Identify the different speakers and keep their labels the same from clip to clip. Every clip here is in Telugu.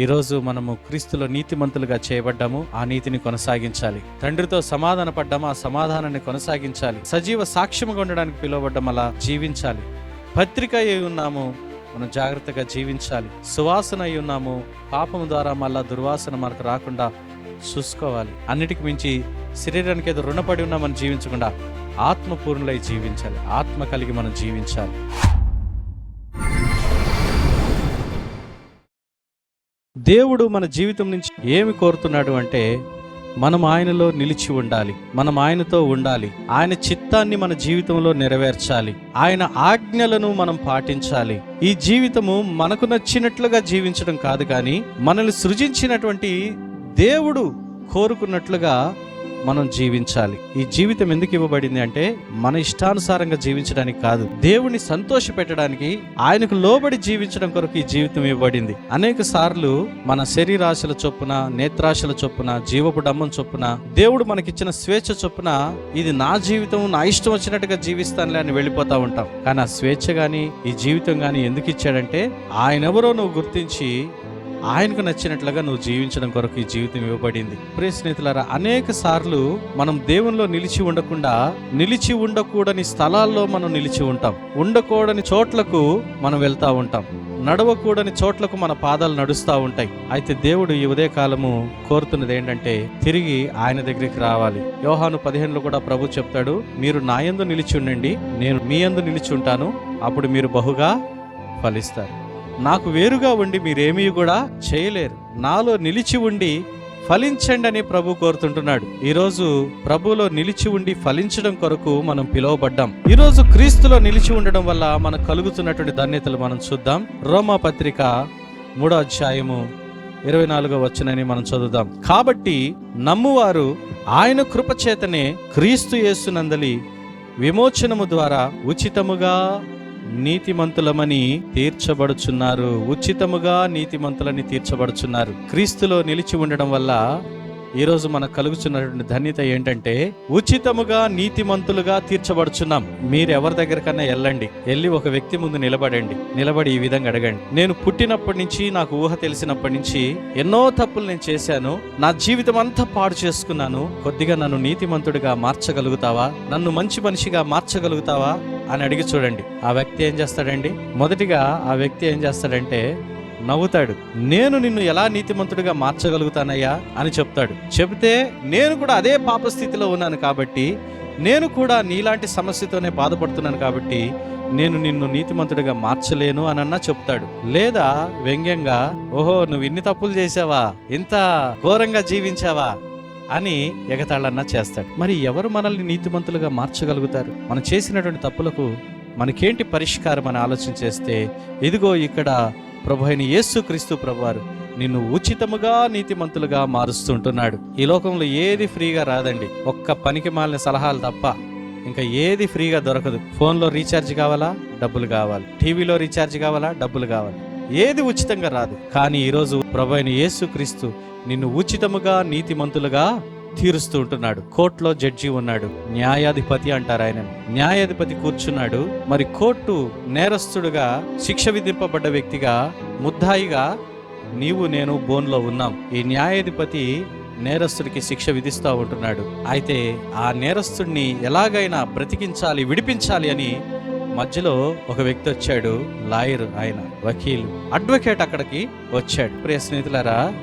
Speaker 1: ఈరోజు మనము క్రీస్తులో నీతిమంతులుగా చేయబడ్డాము. ఆ నీతిని కొనసాగించాలి. తండ్రితో సమాధాన పడ్డాము ఆ సమాధానాన్ని కొనసాగించాలి. సజీవ సాక్ష్యముగా ఉండడానికి పిలువబడ్డం అలా జీవించాలి. పత్రిక అయి ఉన్నాము. మనం జాగ్రత్తగా జీవించాలి. సువాసన అయి ఉన్నాము. పాపము ద్వారా మళ్ళా దుర్వాసన మనకు రాకుండా చూసుకోవాలి. అన్నిటికి మించి శరీరానికి ఏదో రుణపడి ఉన్నామని జీవించకుండా ఆత్మపూర్ణులై జీవించాలి. ఆత్మ కలిగి మనం జీవించాలి. దేవుడు మన జీవితం నుంచి ఏమి కోరుతున్నాడు అంటే మనం ఆయనలో నిలిచి ఉండాలి. మనం ఆయనతో ఉండాలి. ఆయన చిత్తాన్ని మన జీవితంలో నెరవేర్చాలి. ఆయన ఆజ్ఞలను మనం పాటించాలి. ఈ జీవితము మనకు నచ్చినట్లుగా జీవించడం కాదు కానీ మనల్ని సృజించినటువంటి దేవుడు కోరుకున్నట్లుగా మనం జీవించాలి. ఈ జీవితం ఎందుకు ఇవ్వబడింది అంటే మన ఇష్టానుసారంగా జీవించడానికి కాదు. దేవుని సంతోష పెట్టడానికి ఆయనకు లోబడి జీవించడం కొరకు ఈ జీవితం ఇవ్వబడింది. అనేక సార్లు మన శరీరాశల చొప్పున నేత్రాశల చొప్పున జీవపు డమ్మం చొప్పున దేవుడు మనకిచ్చిన స్వేచ్ఛ చొప్పున ఇది నా జీవితం నా ఇష్టం వచ్చినట్టుగా జీవిస్తానులే అని వెళ్ళిపోతా ఉంటాం. కానీ ఆ స్వేచ్ఛ గాని ఈ జీవితం గాని ఎందుకు ఇచ్చాడంటే ఆయన ఎవరో నువ్వు గుర్తించి ఆయనకు నచ్చినట్లుగా నువ్వు జీవించడం కొరకు ఈ జీవితం ఇవ్వబడింది. ప్రియ స్నేహితులారా అనేక సార్లు మనం దేవునిలో నిలిచి ఉండకుండా నిలిచి ఉండకూడని స్థలాల్లో మనం నిలిచి ఉంటాం. ఉండకూడని చోట్లకు మనం వెళ్తా ఉంటాం. నడవకూడని చోట్లకు మన పాదాలు నడుస్తూ ఉంటాయి. అయితే దేవుడు ఈ ఉదయ కాలము కోరుతున్నది ఏంటంటే తిరిగి ఆయన దగ్గరికి రావాలి. యోహాను పదిహేనులో కూడా ప్రభు చెప్తాడు మీరు నాయందు నిలిచి ఉండండి. నేను మీ యందు నిలిచి ఉంటాను. అప్పుడు మీరు బహుగా ఫలిస్తారు. నాకు వేరుగా ఉండి మీరేమీ కూడా చేయలేరు. నాలో నిలిచి ఉండి ఫలించండి అని ప్రభు కోరుతుంటున్నాడు. ఈరోజు ప్రభులో నిలిచి ఉండి ఫలించడం కొరకు మనం పిలువబడ్డాం. ఈరోజు క్రీస్తులో నిలిచి ఉండడం వల్ల మనకు కలుగుతున్నటువంటి ధన్యతలు మనం చూద్దాం. రోమా పత్రిక మూడో అధ్యాయము ఇరవై నాలుగో వచ్చనని మనం చదువుదాం. కాబట్టి నమ్మువారు ఆయన కృపచేతనే క్రీస్తు యేసునందలి విమోచనము ద్వారా ఉచితముగా నీతిమంతులమని తీర్చబడుచున్నారు. ఉచితముగా నీతిమంతులని తీర్చబడుచున్నారు. క్రీస్తులో నిలిచి ఉండడం వల్ల ఈరోజు మనకు కలుగుతున్నటువంటి ధన్యత ఏంటంటే ఉచితముగా నీతిమంతులుగా తీర్చబడుచున్నాం. మీరు ఎవరి దగ్గరకన్నా వెళ్ళండి. వెళ్ళి ఒక వ్యక్తి ముందు నిలబడండి. నిలబడి ఈ విధంగా అడగండి. నేను పుట్టినప్పటి నుంచి నాకు ఊహ తెలిసినప్పటి నుంచి ఎన్నో తప్పులు నేను చేశాను. నా జీవితం అంతా పాడు చేసుకున్నాను. కొద్దిగా నన్ను నీతిమంతుడిగా మార్చగలుగుతావా? నన్ను మంచి మనిషిగా మార్చగలుగుతావా? అని అడిగి చూడండి. ఆ వ్యక్తి ఏం చేస్తాడండి? మొదటిగా ఆ వ్యక్తి ఏం చేస్తాడంటే నవ్వుతాడు. నేను నిన్ను ఎలా నీతిమంతుడిగా మార్చగలుగుతానయ్యా? అని చెప్తాడు. చెబితే నేను కూడా అదే పాప స్థితిలో ఉన్నాను కాబట్టి నేను కూడా నీలాంటి సమస్యతోనే బాధపడుతున్నాను కాబట్టి నేను నిన్ను నీతిమంతుడిగా మార్చలేను అనన్నా చెప్తాడు. లేదా వ్యంగ్యంగా ఓహో నువ్వు ఇన్ని తప్పులు చేసావా ఇంత ఘోరంగా జీవించావా? అని ఎగతాళన్నా చేస్తాడు. మరి ఎవరు మనల్ని నీతిమంతులుగా మార్చగలుగుతారు? మనం చేసినటువంటి తప్పులకు మనకేంటి పరిష్కారం? అని ఆలోచన చేస్తే ఇదిగో ఇక్కడ ప్రభు అయిన యేసు క్రీస్తు ప్రభువారు నిన్ను ఉచితముగా నీతిమంతులుగా మారుస్తుంటున్నాడు. ఈ లోకంలో ఏది ఫ్రీగా రాదండి. ఒక్క పనికి మాలిన సలహాలు తప్ప ఇంకా ఏది ఫ్రీగా దొరకదు. ఫోన్లో రీఛార్జ్ కావాలా? డబ్బులు కావాలి. టీవీలో రీఛార్జ్ కావాలా? డబ్బులు కావాలి. ఏది ఉచితంగా రాదు. కానీ ఈరోజు ప్రభు అయిన యేసు క్రీస్తు నిన్ను ఉచితముగా నీతిమంతులుగా తీరుస్తూ ఉంటున్నాడు. కోర్టులో జడ్జి ఉన్నాడు. న్యాయాధిపతి అంటారు ఆయన. న్యాయాధిపతి కూర్చున్నాడు. మరి కోర్టు నేరస్తుడుగా శిక్ష విధింపబడ్డ వ్యక్తిగా ముద్దాయిగా నీవు నేను బోన్లో ఉన్నాం. ఈ న్యాయాధిపతి నేరస్తుడికి శిక్ష విధిస్తూ ఉంటున్నాడు. అయితే ఆ నేరస్తుడిని ఎలాగైనా బ్రతికించాలి విడిపించాలి అని మధ్యలో ఒక వ్యక్తి వచ్చాడు. లాయర్ ఆయన వకీలు అడ్వకేట్ అక్కడికి వచ్చాడు. ప్రియ స్నేహితులారా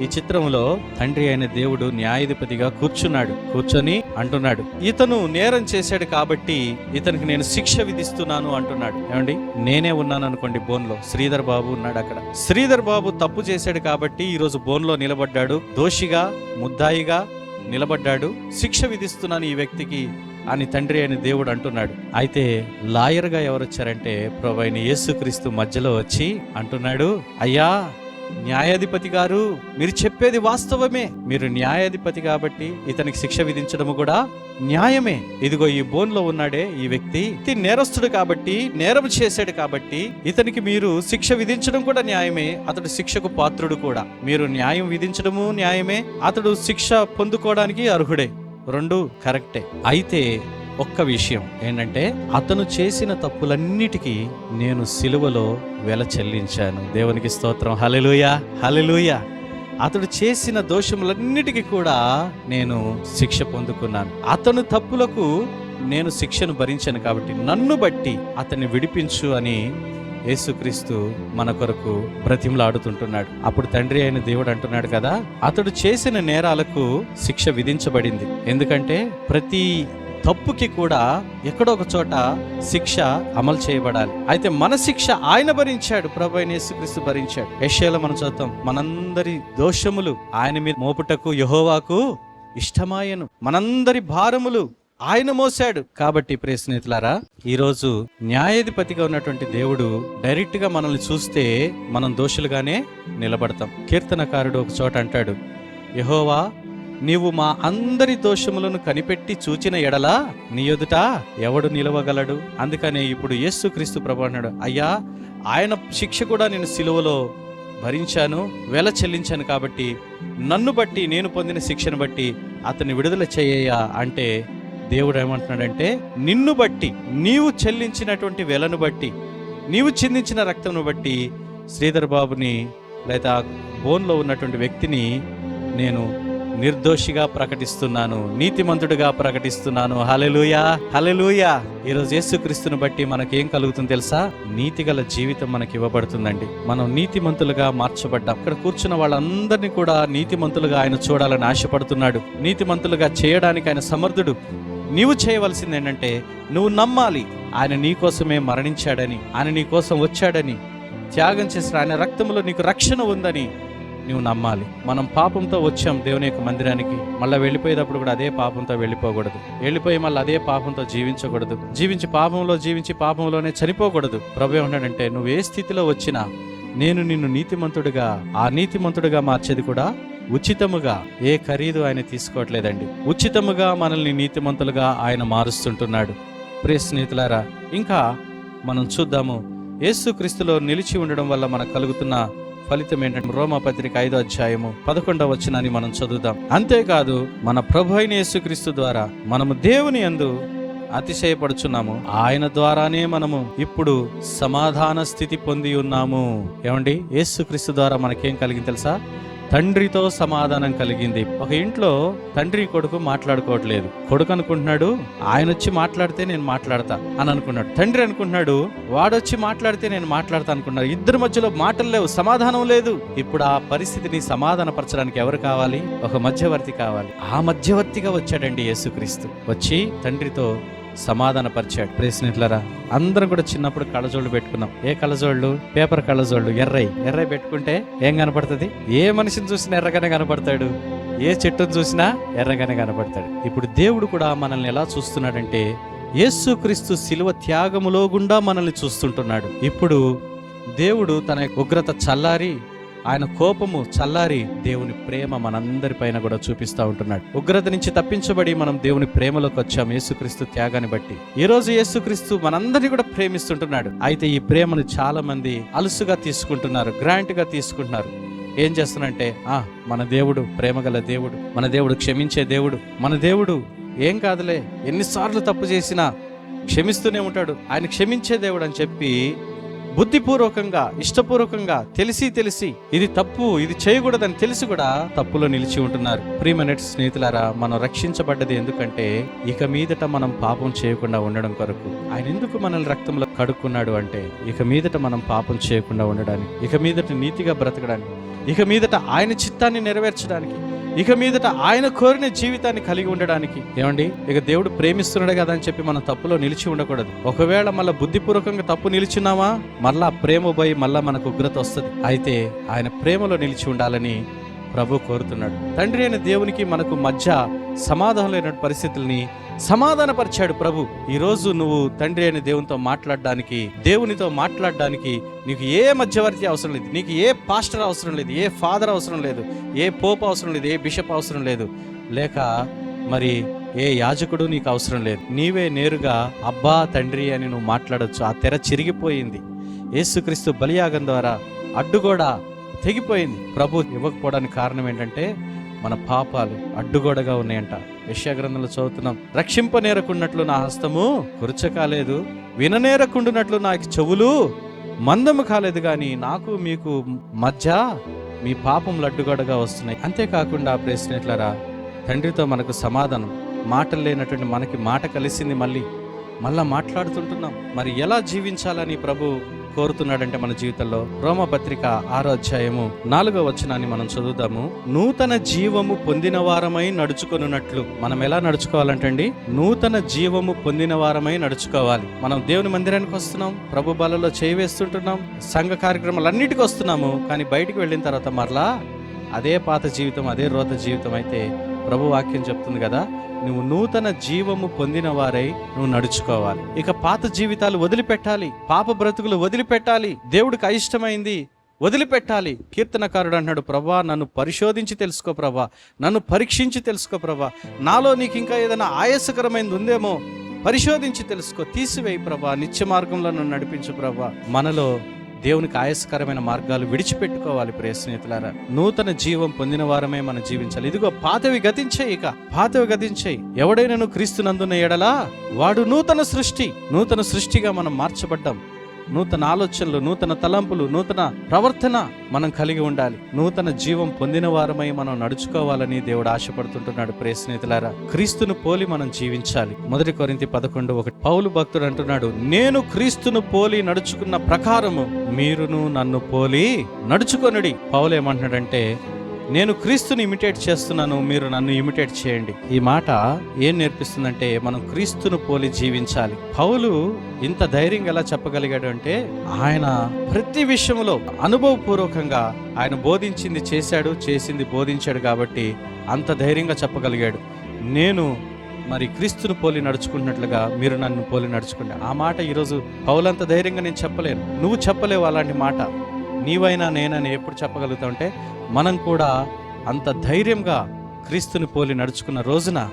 Speaker 1: ఈ చిత్రంలో తండ్రి అయిన దేవుడు న్యాయాధిపతిగా కూర్చున్నాడు కూర్చొని అంటున్నాడు. ఇతను నేరం చేశాడు కాబట్టి ఇతనికి నేను శిక్ష విధిస్తున్నాను అంటున్నాడు. ఏమండి? నేనే ఉన్నాను అనుకోండి బోన్లో. శ్రీధర్ బాబు ఉన్నాడు అక్కడ. శ్రీధర్ బాబు తప్పు చేశాడు కాబట్టి ఈరోజు బోన్లో నిలబడ్డాడు. దోషిగా ముద్దాయిగా నిలబడ్డాడు. శిక్ష విధిస్తున్నాను ఈ వ్యక్తికి అని తండ్రి అయిన దేవుడు అంటున్నాడు. అయితే లాయర్గా ఎవరు వచ్చారంటే ప్రభు అయిన యేసుక్రీస్తు మధ్యలో వచ్చి అంటున్నాడు అయ్యా న్యాయాధిపతి గారు మీరు చెప్పేది వాస్తవమే. మీరు న్యాయాధిపతి కాబట్టి ఇతనికి శిక్ష విధించడము కూడా న్యాయమే. ఇదిగో ఈ బోన్లో ఉన్నాడే ఈ వ్యక్తి. ఇతని నేరస్తుడు కాబట్టి నేరం చేశాడు కాబట్టి ఇతనికి మీరు శిక్ష విధించడం కూడా న్యాయమే. అతడు శిక్షకు పాత్రుడు కూడా. మీరు న్యాయం విధించడము న్యాయమే. అతడు శిక్ష పొందుకోవడానికి అర్హుడే. రెండు కరెక్టే. అయితే ఒక్క విషయం ఏంటంటే అతను చేసిన తప్పులన్నిటికీ నేను సిలువలో వెల చెల్లించాను. దేవునికి స్తోత్రం. హలెలుయ హలెలుయ అతడు చేసిన దోషములన్నిటికీ కూడా నేను శిక్ష పొందుకున్నాను. అతను తప్పులకు నేను శిక్షను భరించాను కాబట్టి నన్ను బట్టి అతన్ని విడిపించు అని యేసుక్రీస్తు మన కొరకు బ్రతిమలాడుతుంటున్నాడు. అప్పుడు తండ్రి అయిన దేవుడు అంటున్నాడు కదా అతడు చేసిన నేరాలకు శిక్ష విధించబడింది. ఎందుకంటే ప్రతి తప్పుకి కూడా ఎక్కడో ఒక చోట శిక్ష అమలు చేయబడాలి. అయితే మన శిక్ష ఆయన భరించాడు ప్రభు అయిన యేసుక్రీస్తు భరించాడు. యెషయాలో మనం చూద్దాం మనందరి దోషములు ఆయన మీద మోపుటకు యహోవాకు ఇష్టమాయను. మనందరి భారములు ఆయన మోసాడు కాబట్టి ప్రియ స్నేహితులారా ఈరోజు న్యాయాధిపతిగా ఉన్నటువంటి దేవుడు డైరెక్ట్గా మనల్ని చూస్తే మనం దోషులుగానే నిలబడతాం. కీర్తనకారుడు ఒక చోట అంటాడు యహోవా నీవు మా అందరి దోషములను కనిపెట్టి చూచిన ఎడలా నీ ఎదుట ఎవడు నిలవగలడు? అందుకనే ఇప్పుడు యేసు క్రీస్తు ప్రభు అన్నాడు అయ్యా ఆయన శిక్ష కూడా నేను సిలువలో భరించాను వెల చెల్లించాను కాబట్టి నన్ను బట్టి నేను పొందిన శిక్షను బట్టి అతన్ని విడుదల చేయయ్యా. అంటే దేవుడు ఏమంటున్నాడంటే నిన్ను బట్టి నీవు చెల్లించినటువంటి వెలను బట్టి నీవు చిందించిన రక్తంను బట్టి శ్రీధర్ బాబుని లేదా బోన్లో ఉన్నటువంటి వ్యక్తిని నేను నిర్దోషిగా ప్రకటిస్తున్నాను నీతిమంతుడిగా ప్రకటిస్తున్నాను. హలెలుయా హలెలుయా ఈరోజు యేసుక్రీస్తుని బట్టి మనకేం కలుగుతుంది తెలుసా? నీతిగల జీవితం మనకి ఇవ్వబడుతుందండి మనం నీతిమంతులుగా మార్చబడ్డాం. అక్కడ కూర్చున్న వాళ్ళందరినీ కూడా నీతిమంతులుగా ఆయన చూడాలని ఆశపడుతున్నాడు. నీతిమంతులుగా చేయడానికి ఆయన సమర్థుడు. నీవు చేయవలసింది ఏంటంటే నువ్వు నమ్మాలి. ఆయన నీ కోసమే మరణించాడని ఆయన నీ కోసం వచ్చాడని త్యాగం చేసిన ఆయన రక్తంలో నీకు రక్షణ ఉందని నువ్వు నమ్మాలి. మనం పాపంతో వచ్చాం దేవుని యొక్క మందిరానికి. మళ్ళీ వెళ్ళిపోయేటప్పుడు కూడా అదే పాపంతో వెళ్ళిపోకూడదు. వెళ్ళిపోయి మళ్ళీ అదే పాపంతో జీవించకూడదు. జీవించి పాపంలో జీవించి పాపంలోనే చనిపోకూడదు. ప్రభు ఏమన్నాడంటే నువ్వు ఏ స్థితిలో వచ్చినా నేను నిన్ను నీతిమంతుడిగా ఆ నీతిమంతుడిగా మార్చేది కూడా ఉచితముగా. ఏ ఖరీదు ఆయన తీసుకోవట్లేదండి. ఉచితముగా మనల్ని నీతిమంతులుగా ఆయన మారుస్తుంటున్నాడు. ప్రియ స్నేహితులారా ఇంకా మనం చూద్దాము. యేసుక్రీస్తులో నిలిచి ఉండడం వల్ల మనకు కలుగుతున్న ఫలితం ఏంటంటే రోమపత్రిక ఐదో అధ్యాయము పదకొండవ వచనాన్ని మనం చదువుదాం. అంతేకాదు మన ప్రభు అయిన యేసుక్రీస్తు ద్వారా మనము దేవుని యందు అతిశయపడుచున్నాము. ఆయన ద్వారానే మనము ఇప్పుడు సమాధాన స్థితి పొంది ఉన్నాము. ఏమండి? యేసుక్రీస్తు ద్వారా మనకేం కలిగింది తెలుసా? తండ్రితో సమాధానం కలిగింది. ఒక ఇంట్లో తండ్రి కొడుకు మాట్లాడుకోవట్లేదు. కొడుకు అనుకుంటున్నాడు ఆయన వచ్చి మాట్లాడితే నేను మాట్లాడతా అని అనుకున్నాడు. తండ్రి అనుకుంటున్నాడు వాడొచ్చి మాట్లాడితే నేను మాట్లాడతా అనుకున్నాడు ఇద్దరి మధ్యలో మాటలు లేవు సమాధానం లేదు. ఇప్పుడు ఆ పరిస్థితిని సమాధానపరచడానికి ఎవరు కావాలి? ఒక మధ్యవర్తి కావాలి. ఆ మధ్యవర్తిగా వచ్చాడండి యేసుక్రీస్తు. వచ్చి తండ్రితో సమాధానపరిచాడు. ప్రేసినట్లరా అందరం కూడా చిన్నప్పుడు కళ్ళజోళ్ళు పెట్టుకున్నాం. ఏ కళ్ళజోళ్ళు? పేపర్ కళ్ళజోళ్ళు ఎర్రై ఎర్రై పెట్టుకుంటే ఏం కనపడుతుంది? ఏ మనిషిని చూసినా ఎర్రగానే కనపడతాడు? ఏ చెట్టును చూసినా ఎర్రగానే కనపడతాడు. ఇప్పుడు దేవుడు కూడా మనల్ని ఎలా చూస్తున్నాడంటే యేసుక్రీస్తు శిలువ త్యాగములో గుండా మనల్ని చూస్తుంటున్నాడు. ఇప్పుడు దేవుడు తన ఉగ్రత చల్లారి ఆయన కోపము చల్లారి దేవుని ప్రేమ మనందరి పైన కూడా చూపిస్తూ ఉంటున్నాడు. ఉగ్రత నుంచి తప్పించబడి మనం దేవుని ప్రేమలోకి వచ్చాం. యేసుక్రీస్తు త్యాగాన్ని బట్టి. ఈ రోజు యేసుక్రీస్తు మనందరినీ కూడా ప్రేమిస్తుంటున్నాడు. అయితే ఈ ప్రేమను చాలా మంది అలుసుగా తీసుకుంటున్నారు గ్రాంట్గా తీసుకుంటున్నారు. ఏం చేస్తున్నారంటే ఆ మన దేవుడు ప్రేమగల దేవుడు మన దేవుడు క్షమించే దేవుడు మన దేవుడు ఏం కాదులే ఎన్నిసార్లు తప్పు చేసినా క్షమిస్తూనే ఉంటాడు. ఆయన క్షమించే దేవుడు అని చెప్పి బుద్ధిపూర్వకంగా ఇష్టపూర్వకంగా తెలిసి తెలిసి ఇది తప్పు ఇది చేయకూడదని తెలిసి కూడా తప్పులో నిలిచి ఉంటున్నారు. ప్రియమైన స్నేహితులారా మనం రక్షించబడ్డది ఎందుకంటే ఇక మీదట మనం పాపం చేయకుండా ఉండడం కొరకు. ఆయన ఎందుకు మనల్ని రక్తంలో కడుక్కున్నాడు అంటే ఇక మీదట మనం పాపం చేయకుండా ఉండడానికి ఇక మీదట నీతిగా బ్రతకడానికి ఇక మీదట ఆయన చిత్తాన్ని నెరవేర్చడానికి ఇక మీదట ఆయన కోరిన జీవితాన్ని కలిగి ఉండడానికి. ఏమండి? ఇక దేవుడు ప్రేమిస్తున్నాడు కదా అని చెప్పి మనం తప్పులో నిలిచి ఉండకూడదు. ఒకవేళ మళ్ళీ బుద్ధిపూర్వకంగా తప్పు నిలిచినామా మళ్ళా ప్రేమ పోయి మళ్ళా మనకు ఉగ్రత వస్తుంది. అయితే ఆయన ప్రేమలో నిలిచి ఉండాలని ప్రభు కోరుతున్నాడు. తండ్రి అయిన దేవునికి మనకు మధ్య సమాధానం లేని పరిస్థితుల్ని సమాధానపరిచాడు ప్రభు. ఈ రోజు నువ్వు తండ్రి అయిన దేవునితో మాట్లాడడానికి దేవునితో మాట్లాడడానికి నీకు ఏ మధ్యవర్తి అవసరం లేదు. నీకు ఏ పాస్టర్ అవసరం లేదు ఏ ఫాదర్ అవసరం లేదు ఏ పోప్ అవసరం లేదు ఏ బిషప్ అవసరం లేదు. లేక మరి ఏ యాజకుడు నీకు అవసరం లేదు. నీవే నేరుగా అబ్బా తండ్రి అని నువ్వు మాట్లాడొచ్చు. ఆ తెర చిరిగిపోయింది. యేసుక్రీస్తు బలియాగం ద్వారా అడ్డుగోడ తెగిపోయింది. ప్రభు ఇవ్వకపోవడానికి కారణం ఏంటంటే మన పాపాలు అడ్డుగోడగా ఉన్నాయంట. యశ్యాగ్రంథంలో చదువుతున్నాం రక్షింపనేరకున్నట్లు నా హస్తము కురుచ కాలేదు విననేరకుండునట్లు నాకు చెవులు మందము కాలేదు కానీ నాకు మీకు మధ్య మీ పాపములు అడ్డుగోడగా వస్తున్నాయి. అంతేకాకుండా ప్రేసినట్లరా తండ్రితో మనకు సమాధానం మాటలు లేనటువంటి మనకి మాట కలిసింది మళ్ళీ మళ్ళా మాట్లాడుతుంటున్నాం. మరి ఎలా జీవించాలని ప్రభు కోరుతున్నాడంటే మన జీవితంలో రోమపత్రిక ఆరో అధ్యాయము నాలుగో వచనాన్ని మనం చదువుతాము నూతన జీవము పొందిన వారమై నడుచుకొనున్నట్లు మనం ఎలా నడుచుకోవాలంటండి? నూతన జీవము పొందిన వారమై నడుచుకోవాలి. మనం దేవుని మందిరానికి వస్తున్నాం ప్రభు బలలో చేయి వేస్తుంటున్నాం సంఘ కార్యక్రమాలన్నిటికీ వస్తున్నాము కానీ బయటికి వెళ్ళిన తర్వాత మరలా అదే పాత జీవితం అదే రోత జీవితం అయితే ప్రభు వాక్యం చెప్తుంది కదా. నువ్వు నూతన జీవము పొందిన వారై నువ్వు నడుచుకోవాలి. ఇక పాత జీవితాలు వదిలిపెట్టాలి. పాప బ్రతుకులు వదిలిపెట్టాలి. దేవుడికి అయిష్టమైంది వదిలిపెట్టాలి. కీర్తనకారుడు అన్నాడు ప్రభా నన్ను పరిశోధించి తెలుసుకో ప్రభా. నన్ను పరీక్షించి తెలుసుకో ప్రభా. నాలో నీకు ఇంకా ఏదైనా ఆయాసకరమైనది ఉందేమో పరిశోధించి తెలుసుకో. తీసివేయి ప్రభా. నిత్య మార్గంలో నన్ను నడిపించు ప్రభా. మనలో దేవునికి ఆయాసకరమైన మార్గాలు విడిచిపెట్టుకోవాలి ప్రియ స్నేహితులారా. నూతన జీవం పొందిన వారమే మనం జీవించాలి. ఇదిగో పాతవి గతించేయి ఇక. పాతవి గతించేయి ఎవడైనా క్రీస్తునందున్న ఎడలా? వాడు నూతన సృష్టి. నూతన సృష్టిగా మనం మార్చబడ్డాం. నూతన ఆలోచనలు నూతన తలంపులు నూతన ప్రవర్తన మనం కలిగి ఉండాలి. నూతన జీవం పొందిన వారమై మనం నడుచుకోవాలని దేవుడు ఆశపడుతుంటున్నాడు. ప్రియ స్నేహితులారా క్రీస్తును పోలి మనం జీవించాలి. మొదటి కొరింతి పదకొండు ఒకటి. పౌలు భక్తుడు అంటున్నాడు నేను క్రీస్తును పోలి నడుచుకున్న ప్రకారము మీరును నన్ను పోలి నడుచుకొనుడి. పౌలు ఏమంటున్నాడంటే నేను క్రీస్తుని ఇమిటేట్ చేస్తున్నాను మీరు నన్ను ఇమిటేట్ చేయండి. ఈ మాట ఏం నేర్పిస్తుందంటే మనం క్రీస్తును పోలి జీవించాలి. పౌలు ఇంత ధైర్యంగా ఎలా చెప్పగలిగాడు అంటే ఆయన ప్రతి విషయంలో అనుభవపూర్వకంగా ఆయన బోధించింది చేశాడు చేసింది బోధించాడు కాబట్టి అంత ధైర్యంగా చెప్పగలిగాడు. నేను మరి క్రీస్తును పోలి నడుచుకున్నట్లుగా మీరు నన్ను పోలి నడుచుకుంటే ఆ మాట ఈరోజు పౌలంత ధైర్యంగా నేను చెప్పలేను. నువ్వు చెప్పలేవు అలాంటి మాట. నీవైనా నేనని ఎప్పుడు చెప్పగలుగుతామంటే మనం కూడా అంత ధైర్యంగా క్రీస్తుని పోలి నడుచుకున్న రోజున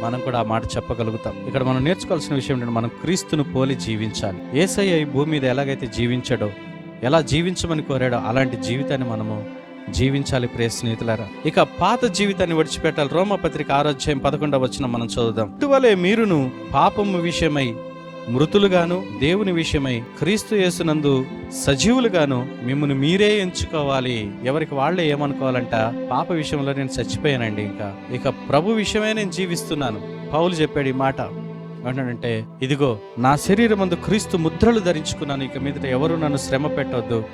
Speaker 1: మనం కూడా ఆ మాట చెప్పగలుగుతాం. ఇక్కడ మనం నేర్చుకోవాల్సిన విషయం ఏంటంటే మనం క్రీస్తును పోలి జీవించాలి. ఏసయ్య ఈ భూమి మీద ఎలాగైతే జీవించాడో ఎలా జీవించమని కోరాడో అలాంటి జీవితాన్ని మనము జీవించాలి ప్రియ స్నేహితులారా. ఇక పాత జీవితాన్ని విడిచిపెట్టాలి. రోమపత్రిక ఆరోగ్యం పదకొండవ వచ్చిన మనం చదువుదాం. ఇటువలే మీరును పాపము విషయమై మృతులుగాను దేవుని విషయమై క్రీస్తు యేసునందు సజీవులుగాను మిమ్మల్ని మీరే ఎంచుకోవాలి. ఎవరికి వాళ్ళే ఏమనుకోవాలంట? పాప విషయంలో నేను చచ్చిపోయానండి ఇంకా. ఇక ప్రభు విషయమే నేను జీవిస్తున్నాను. పౌలు చెప్పాడు ఈ మాట. ఏమంటాడంటే ఇదిగో నా శరీరం అందు క్రీస్తు ముద్రలు ధరించుకున్నాను. ఇక మీదట ఎవరు నన్ను శ్రమ పెట్టొద్దు.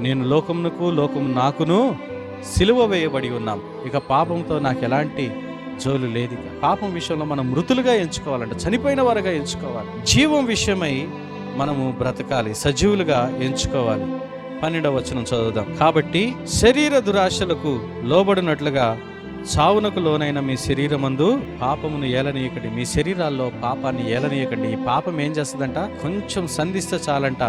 Speaker 1: నేను లోకమునకు లోకము నాకును సిలువ వేయబడి ఉన్నాం. ఇక పాపంతో నాకు ఎలాంటి జోలు లేదు పాపం విషయంలో మనం మృతులుగా ఎంచుకోవాలంట చనిపోయిన వారుగా ఎంచుకోవాలి. జీవం విషయమై మనము బ్రతకాలి సజీవులుగా ఎంచుకోవాలి. పన్నెండవ వచనం చదువుదాం. కాబట్టి శరీర దురాశలకు లోబడినట్లుగా చావునకు లోనైన మీ శరీరమందు పాపమును ఏలనీయకండి. మీ శరీరాల్లో పాపాన్ని ఏలనీయకండి. ఈ పాపం ఏం చేస్తుందంట? కొంచెం సంధిస్తే చాలంట.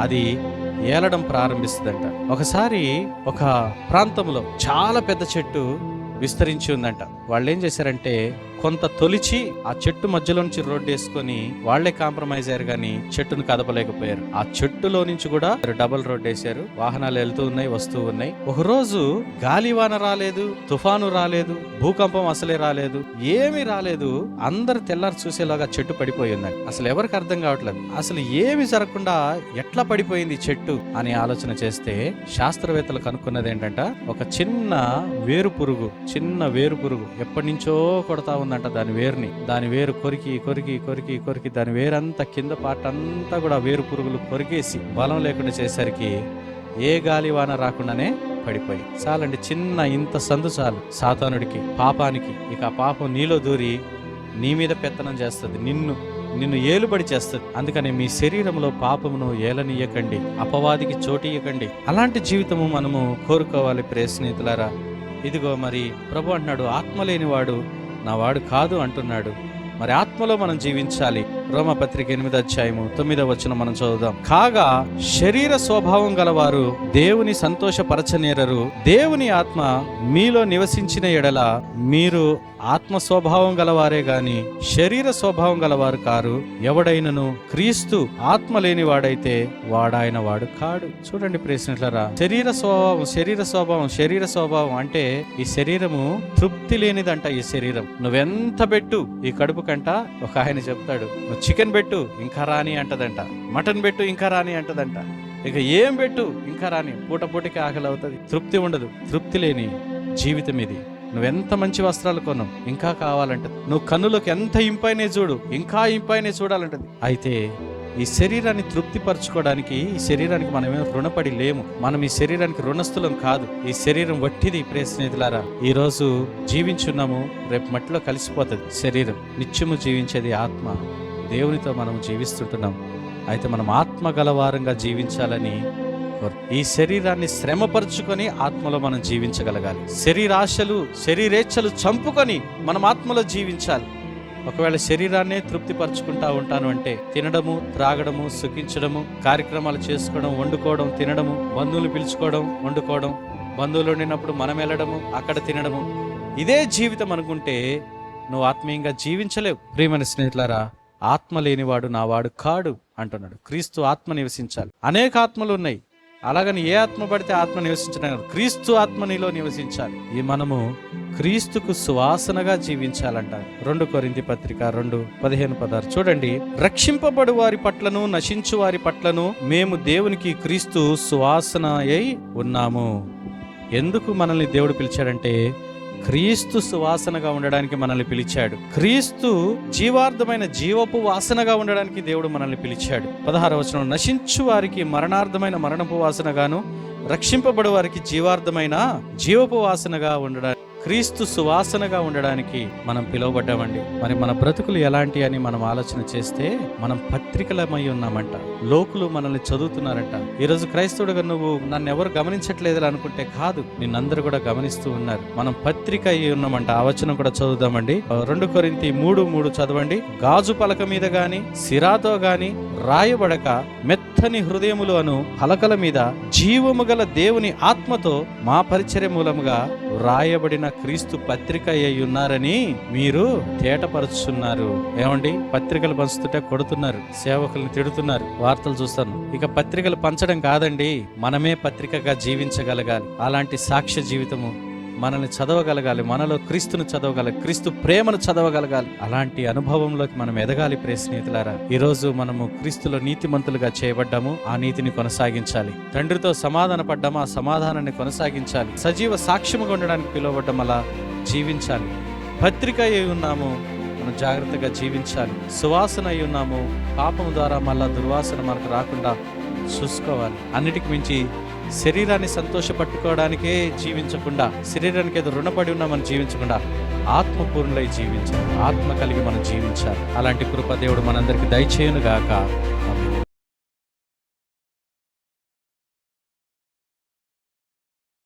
Speaker 1: అది ఏలడం ప్రారంభిస్తుందంట. ఒకసారి ఒక ప్రాంతంలో చాలా పెద్ద చెట్టు విస్తరించి ఉందంట. వాళ్ళు ఏం చేశారంటే కొంత తొలిచి ఆ చెట్టు మధ్యలో నుంచి రోడ్డు వేసుకొని వాళ్ళే కాంప్రమైజ్ అయ్యారు కానీ చెట్టును కదపలేకపోయారు. ఆ చెట్టులో నుంచి కూడా డబుల్ రోడ్ వేశారు. వాహనాలు వెళ్తూ ఉన్నాయి వస్తూ ఉన్నాయి. ఒక రోజు గాలివాన రాలేదు తుఫాను రాలేదు భూకంపం అసలే రాలేదు ఏమీ రాలేదు. అందరు తెల్లారు చూసేలాగా చెట్టు పడిపోయి ఉందండి. అసలు ఎవరికి అర్థం కావట్లేదు. అసలు ఏమి జరగకుండా ఎట్లా పడిపోయింది చెట్టు అని ఆలోచన చేస్తే శాస్త్రవేత్తలు కనుక్కున్నది ఏంటంట ఒక చిన్న వేరు పురుగు చిన్న వేరు పురుగు ఎప్పటి నుంచో కొడతా ఉందంట దాని వేరుని. దాని వేరు కొరికి కొరికి కొరికి కొరికి దాని వేరంతా కింద పాట అంతా కూడా వేరు పురుగులు కొరికేసి బలం లేకుండా చేసరికి ఏ గాలి వాన రాకుండానే పడిపోయి. చాలండి చిన్న ఇంత సందు చాలు సాతానుడికి పాపానికి. ఇక ఆ పాపం నీలో దూరి నీ మీద పెత్తనం చేస్తుంది. నిన్ను నిన్ను ఏలుబడి చేస్తుంది. అందుకని మీ శరీరంలో పాపమును ఏలనీయకండి అపవాదికి చోటియకండి అలాంటి జీవితము మనము కోరుకోవాలి ప్రియ స్నేహితులారా. ఇదిగో మరి ప్రభు అంటున్నాడు ఆత్మ లేనివాడు నా వాడు కాదు అంటున్నాడు. మరి ఆత్మలో మనం జీవించాలి. రోమపత్రిక ఎనిమిది అధ్యాయము తొమ్మిదో వచ్చిన మనం చదువుదాం. కాగా శరీర స్వభావం గలవారు దేవుని సంతోషపరచనేరరు. దేవుని ఆత్మ మీలో నివసించిన ఎడల మీరు ఆత్మ స్వభావం గలవారే గాని శరీర స్వభావం గలవారు కారు. ఎవడైనను క్రీస్తు ఆత్మ లేని వాడైతే వాడాయన వాడు కాడు. చూడండి ప్రశ్నలరా శరీర స్వభావం శరీర స్వభావం శరీర స్వభావం అంటే ఈ శరీరము తృప్తి లేనిదంట ఈ శరీరం. నువ్వెంత పెట్టు ఈ కడుపు కంట ఒక ఆయన చెప్తాడు చికెన్ పెట్టు ఇంకా రాని అంటదంట. మటన్ పెట్టు ఇంకా రాని అంటదంట. ఇక ఏం పెట్టు ఇంకా రాని. పూట పూటకి ఆకలి అవుతుంది తృప్తి ఉండదు. తృప్తి లేని జీవితం ఇది. నువ్వెంత మంచి వస్త్రాలు కొన్నావు ఇంకా కావాలంటది. నువ్వు కన్నులకు ఎంత ఇంపైనే చూడు ఇంకా ఇంపైనే చూడాలంటది. అయితే ఈ శరీరాన్ని తృప్తిపరచుకోవడానికి ఈ శరీరానికి మనమేం రుణపడి లేము. మనం ఈ శరీరానికి రుణస్థులం కాదు. ఈ శరీరం వట్టిది ప్రియ స్నేహితులారా. ఈ రోజు జీవించున్నాము రేపు మట్టిలో కలిసిపోతుంది శరీరం. నిత్యము జీవించేది ఆత్మ. దేవునితో మనం జీవిస్తుంటున్నాం. అయితే మనం ఆత్మ గలవారంగా జీవించాలని ఈ శరీరాన్ని శ్రమపరుచుకొని ఆత్మలో మనం జీవించగలగాలి. శరీరాశలు శరీరేచ్ఛలు చంపుకొని మనం ఆత్మలో జీవించాలి. ఒకవేళ శరీరాన్నే తృప్తిపరచుకుంటా ఉంటాను అంటే తినడము త్రాగడము సుఖించడము కార్యక్రమాలు చేసుకోవడం వండుకోవడం తినడము బంధువులు పిలుచుకోవడం వండుకోవడం బంధువులు వండినప్పుడు మనం వెళ్ళడము అక్కడ తినడము. ఇదే జీవితం అనుకుంటే నువ్వు ఆత్మీయంగా జీవించలేవు. ప్రియమైన స్నేహితులారా ఆత్మ లేనివాడు నావాడు కాడు అంటున్నాడు. క్రీస్తు ఆత్మ నివసించాలి. అనేక ఆత్మలు ఉన్నాయి. అలాగని ఏ ఆత్మ పడితే ఆత్మ నివసించడం క్రీస్తు ఆత్మ నీలో నివసించాలి. ఈ మనము క్రీస్తుకు సువాసనగా జీవించాలంట రెండు కొరింది పత్రిక రెండు పదిహేను పదారు చూడండి. రక్షింపబడు వారి పట్లను నశించు వారి పట్లను మేము దేవునికి క్రీస్తు సువాసన అయి ఉన్నాము. ఎందుకు మనల్ని దేవుడు పిలిచాడంటే క్రీస్తు సువాసనగా ఉండడానికి మనల్ని పిలిచాడు. క్రీస్తు జీవార్థమైన జీవపు వాసనగా ఉండడానికి దేవుడు మనల్ని పిలిచాడు. పదహార వచనం నశించు వారికి మరణార్థమైన మరణపు వాసనగాను రక్షింపబడు వారికి జీవార్థమైన జీవపు వాసనగా ఉండడానికి క్రీస్తు సువాసనగా ఉండడానికి మనం పిలువబడ్డామండి. మరి మన బ్రతుకులు ఎలాంటి అని మనం ఆలోచన చేస్తే మనం పత్రికలమై ఉన్నామంట. లోకులు మనల్ని చదువుతున్నారంట. ఈరోజు క్రైస్తవుడుగా నువ్వు నన్ను ఎవరు గమనించట్లేదు అనుకుంటే కాదు నిన్నందరూ కూడా గమనిస్తూ ఉన్నారు. మనం పత్రిక అయి ఉన్నామంట. ఆ వచనం కూడా చదువుదామండి. రెండు కొరింతి మూడు మూడు చదవండి. గాజు పలక మీద గాని సిరాతో గాని రాయబడక మెత్త మెత్తని హృదయములు అను పలకల మీద జీవము గల దేవుని ఆత్మతో మా పరిచర్య మూలముగా వ్రాయబడిన క్రీస్తు పత్రిక అయి ఉన్నారని మీరు తేటపరుచున్నారు ఏమండి? పత్రికలు పంచుతుంటే కొడుతున్నారు సేవకుల్ని తిడుతున్నారు వార్తలు చూస్తాను ఇక పత్రికలు పంచడం కాదండి మనమే పత్రికగా జీవించగలగాలి. అలాంటి సాక్ష్య జీవితము మనల్ని చదవగలగాలి మనలో క్రీస్తును చదవగలగాలి క్రీస్తు ప్రేమను చదవగలగాలి. అలాంటి అనుభవంలోకి మనం ఎదగాలి ప్రే స్నేహితులారా. ఈరోజు మనము క్రీస్తులో నీతిమంతులుగా చేయబడ్డాము ఆ నీతిని కొనసాగించాలి. తండ్రితో సమాధాన పడ్డాము ఆ సమాధానాన్ని కొనసాగించాలి. సజీవ సాక్ష్యముగా ఉండడానికి పిలువబడ్డం అలా జీవించాలి. పత్రిక అయి ఉన్నాము మనం జాగ్రత్తగా జీవించాలి. సువాసన అయి ఉన్నాము పాపము ద్వారా మళ్ళా దుర్వాసన మనకు రాకుండా చూసుకోవాలి. అన్నిటికి మించి శరీరాన్ని సంతోషపట్టుకోవడానికే జీవించకుండా శరీరానికి ఏదో రుణపడి ఉన్నా మనం జీవించకుండా ఆత్మపూర్ణులై జీవించాలి. ఆత్మ కలిగి మనం జీవించాలి. అలాంటి కృప దేవుడు మనందరికి దయచేయునుగాక.